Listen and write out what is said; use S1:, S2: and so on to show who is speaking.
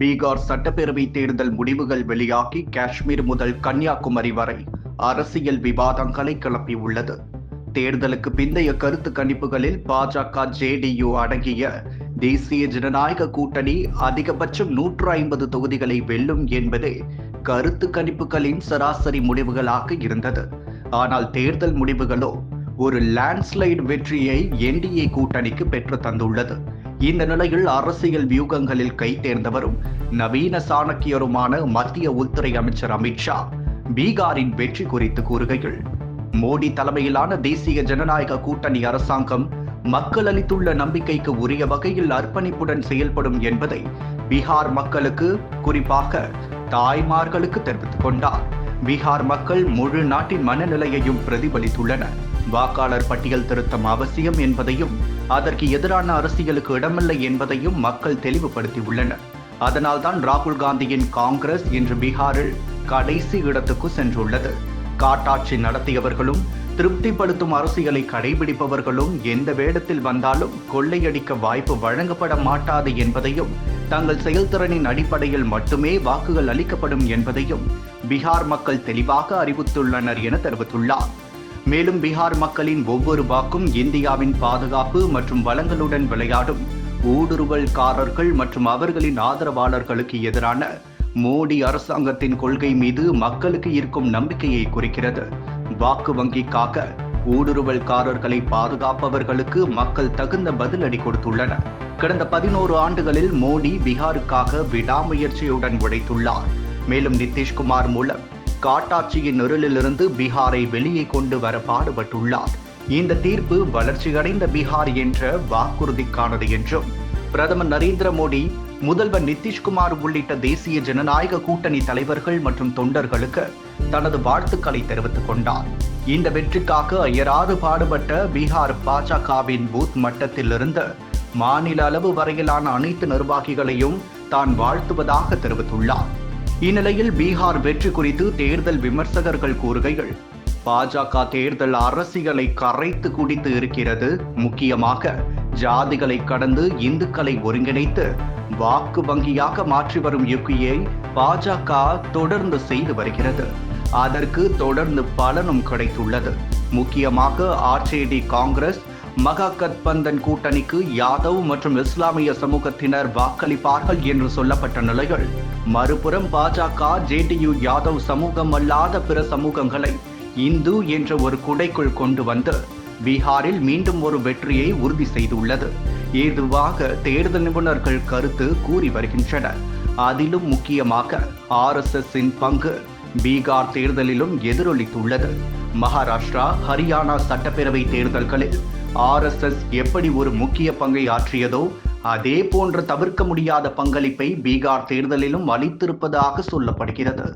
S1: பீகார் சட்டப்பேரவை தேர்தல் முடிவுகள் வெளியாகி காஷ்மீர் முதல் கன்னியாகுமரி வரை அரசியல் விவாதங்களை கிளப்பியுள்ளது. தேர்தலுக்கு பிந்தைய கருத்து கணிப்புகளில் பாஜக ஜேடியு அடங்கிய தேசிய ஜனநாயக கூட்டணி அதிகபட்சம் நூற்று ஐம்பது தொகுதிகளை வெல்லும் என்பதே கருத்து கணிப்புகளின் சராசரி முடிவுகளாக இருந்தது. ஆனால் தேர்தல் முடிவுகளோ ஒரு லேண்ட்ஸ்லைடு வெற்றியை என்டிஏ கூட்டணிக்கு பெற்று தந்துள்ளது. இந்த நிலையில் அரசியல் வியூகங்களில் கைதேர்ந்தவரும் நவீன சாணக்கியருமான மத்திய உள்துறை அமைச்சர் அமித்ஷா பீகாரின் வெற்றி குறித்து கூறுகையில் மோடி தலைமையிலான தேசிய ஜனநாயக கூட்டணி அரசாங்கம் மக்கள் அளித்துள்ள நம்பிக்கைக்கு உரிய வகையில் அர்ப்பணிப்புடன் செயல்படும் என்பதை பீகார் மக்களுக்கு குறிப்பாக தாய்மார்களுக்கு தெரிவித்துக் கொண்டார். பீகார் மக்கள் முழு நாட்டின் மனநிலையையும் பிரதிபலித்துள்ளனர். வாக்காளர் பட்டியல் திருத்தம் அவசியம் என்பதையும் அதற்கு எதிரான அரசியலுக்கு இடமில்லை என்பதையும் மக்கள் தெளிவுபடுத்தியுள்ளனர். அதனால்தான் ராகுல் காந்தியின் காங்கிரஸ் இன்று பீகாரில் கடைசி இடத்துக்கு சென்றுள்ளது. காட்டாட்சி நடத்தியவர்களும் திருப்திப்படுத்தும் அரசியலை கடைபிடிப்பவர்களும் எந்த வேடத்தில் வந்தாலும் கொள்ளையடிக்க வாய்ப்பு வழங்கப்பட மாட்டாது என்பதையும் தங்கள் செயல்திறனின் அடிப்படையில் மட்டுமே வாக்குகள் அளிக்கப்படும் என்பதையும் பீகார் மக்கள் தெளிவாக அறிவித்துள்ளனர் என தெரிவித்துள்ளார். மேலும் பீகார் மக்களின் ஒவ்வொரு வாக்கும் இந்தியாவின் பாதுகாப்பு மற்றும் வளங்களுடன் விளையாடும் ஊடுருவல்காரர்கள் மற்றும் அவர்களின் ஆதரவாளர்களுக்கு எதிரான மோடி அரசாங்கத்தின் கொள்கை மீது மக்களுக்கு இருக்கும் நம்பிக்கையை குறிக்கிறது. வாக்கு வங்கிக்காக ஊடுருவல்காரர்களை பாதுகாப்பவர்களுக்கு மக்கள் தகுந்த பதிலடி கொடுத்துள்ளனர் கடந்த பதினோரு ஆண்டுகளில் மோடி பீகாருக்காக விடாமுயற்சியுடன் உழைத்துள்ளார். மேலும் நிதிஷ்குமார் மூலம் காட்டாட்சியின் நிரலிலிருந்து பீகாரை வெளியே கொண்டு வர பாடுபட்டுள்ளார். இந்த தீர்ப்பு வளர்ச்சியடைந்த பீகார் என்ற வாக்குறுதிக்கானது என்றும் பிரதமர் நரேந்திர மோடி முதல்வர் நிதிஷ்குமார் உள்ளிட்ட தேசிய ஜனநாயக கூட்டணி தலைவர்கள் மற்றும் தொண்டர்களுக்கு தனது வாழ்த்துக்களை தெரிவித்துக் கொண்டார். இந்த வெற்றிக்காக அயராது பாடுபட்ட பீகார் பாஜகவின் பூத் மட்டத்திலிருந்து மாநில அளவு வரையிலான அனைத்து நிர்வாகிகளையும் தான் வாழ்த்துவதாக தெரிவித்துள்ளார். இந்நிலையில் பீகார் வெற்றி குறித்து தேர்தல் விமர்சகர்கள் கூறுகையில் பாஜக தேர்தல் அரசியலை கரைத்து குடித்து இருக்கிறது. முக்கியமாக ஜாதிகளை கடந்து இந்துக்களை ஒருங்கிணைத்து வாக்கு வங்கியாக மாற்றி வரும் யுக்தியை பாஜக தொடர்ந்து செய்து வருகிறது. அதற்கு தொடர்ந்து பலனும் கிடைத்துள்ளது. முக்கியமாக ஆர்ஜேடி காங்கிரஸ் மகாகத்பந்தன் கூட்டணிக்கு யாதவ் மற்றும் இஸ்லாமிய சமூகத்தினர் வாக்களிப்பார்கள் என்று சொல்லப்பட்ட நிலையில் மறுபுறம் பாஜக ஜேடியு யாதவ் சமூகம் அல்லாத பிற சமூகங்களை இந்து என்ற ஒரு குடைக்குள் கொண்டு வந்து பீகாரில் மீண்டும் ஒரு வெற்றியை உறுதி செய்துள்ளது. ஏதுவாக தேர்தல் நிபுணர்கள் கருத்து கூறி வருகின்றனர். அதிலும் முக்கியமாக ஆர்எஸ்எஸ்ஸின் பங்கு பீகார் தேர்தலிலும் எதிரொலித்துள்ளது. மகாராஷ்டிரா ஹரியானா சட்டப்பேரவை தேர்தல்களில் ஆர்எஸ்எஸ் எப்படி ஒரு முக்கிய பங்கை ஆற்றியதோ அதே போன்ற தவிர்க்க முடியாத பங்களிப்பை பீகார் தேர்தலிலும் அளித்திருப்பதாக சொல்லப்படுகிறது.